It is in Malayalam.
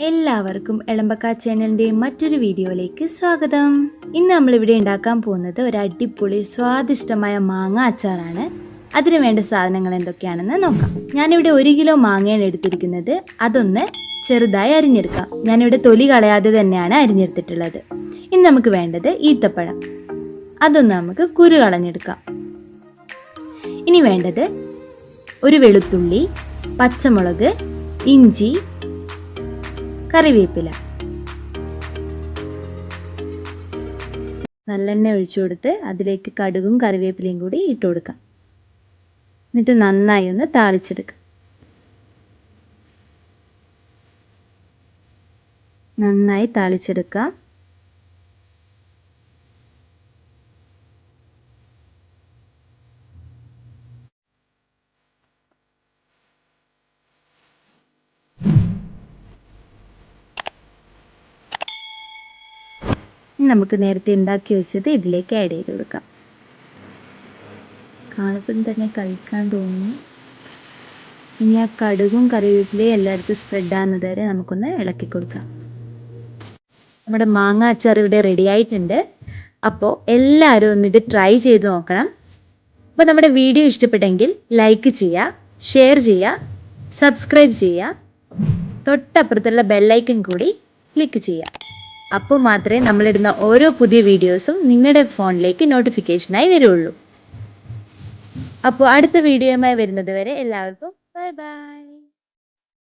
എല്ലാവർക്കും എളമ്പക്ക ചാനലിന്റെ മറ്റൊരു വീഡിയോയിലേക്ക് സ്വാഗതം. ഇന്ന് നമ്മളിവിടെ ഉണ്ടാക്കാൻ പോകുന്നത് ഒരു അടിപൊളി സ്വാദിഷ്ടമായ മാങ്ങ അച്ചാറാണ്. അതിന് വേണ്ട സാധനങ്ങൾ എന്തൊക്കെയാണെന്ന് നോക്കാം. ഞാനിവിടെ ഒരു കിലോ മാങ്ങയാണ് എടുത്തിരിക്കുന്നത്. അതൊന്ന് ചെറുതായി അരിഞ്ഞെടുക്കാം. ഞാനിവിടെ തൊലി കളയാതെ തന്നെയാണ് അരിഞ്ഞെടുത്തിട്ടുള്ളത്. ഇനി നമുക്ക് വേണ്ടത് ഈത്തപ്പഴം. അതൊന്ന് നമുക്ക് കുരു കളഞ്ഞെടുക്കാം. ഇനി വേണ്ടത് ഒരു വെളുത്തുള്ളി പച്ചമുളക് ഇഞ്ചി കറിവേപ്പില. നല്ലെണ്ണ ഒഴിച്ചു കൊടുത്ത് അതിലേക്ക് കടുകും കറിവേപ്പിലയും കൂടി ഇട്ട് കൊടുക്കാം. എന്നിട്ട് നന്നായി ഒന്ന് താളിച്ചെടുക്കാം. നന്നായി താളിച്ചെടുക്കാം. നമുക്ക് നേരത്തെ ഉണ്ടാക്കി വെച്ചത് ഇതിലേക്ക് ആഡ് ചെയ്ത് കൊടുക്കാം. കാണുമ്പം തന്നെ കഴിക്കാൻ തോന്നുന്നു. ഇനി ആ കടുകും കറിവേപ്പിലയും എല്ലായിടത്തും സ്പ്രെഡ് ആകുന്നത് വരെ നമുക്കൊന്ന് ഇളക്കി കൊടുക്കാം. നമ്മുടെ മാങ്ങ അച്ചാർ ഇവിടെ റെഡി ആയിട്ടുണ്ട്. അപ്പോൾ എല്ലാവരും ഒന്ന് ഇത് ട്രൈ ചെയ്ത് നോക്കണം. അപ്പോൾ നമ്മുടെ വീഡിയോ ഇഷ്ടപ്പെട്ടെങ്കിൽ ലൈക്ക് ചെയ്യുക ഷെയർ ചെയ്യുക സബ്സ്ക്രൈബ് ചെയ്യുക. തൊട്ടപ്പുറത്തുള്ള ബെല്ലൈക്കൺ കൂടി ക്ലിക്ക് ചെയ്യുക. അപ്പോൾ മാത്രമേ നമ്മളിടുന്ന ഓരോ പുതിയ വീഡിയോസും നിങ്ങളുടെ ഫോണിലേക്ക് നോട്ടിഫിക്കേഷനായി വരുള്ളൂ. അപ്പോൾ അടുത്ത വീഡിയോയുമായി വരുന്നത് വരെ എല്ലാവർക്കും ബൈ ബൈ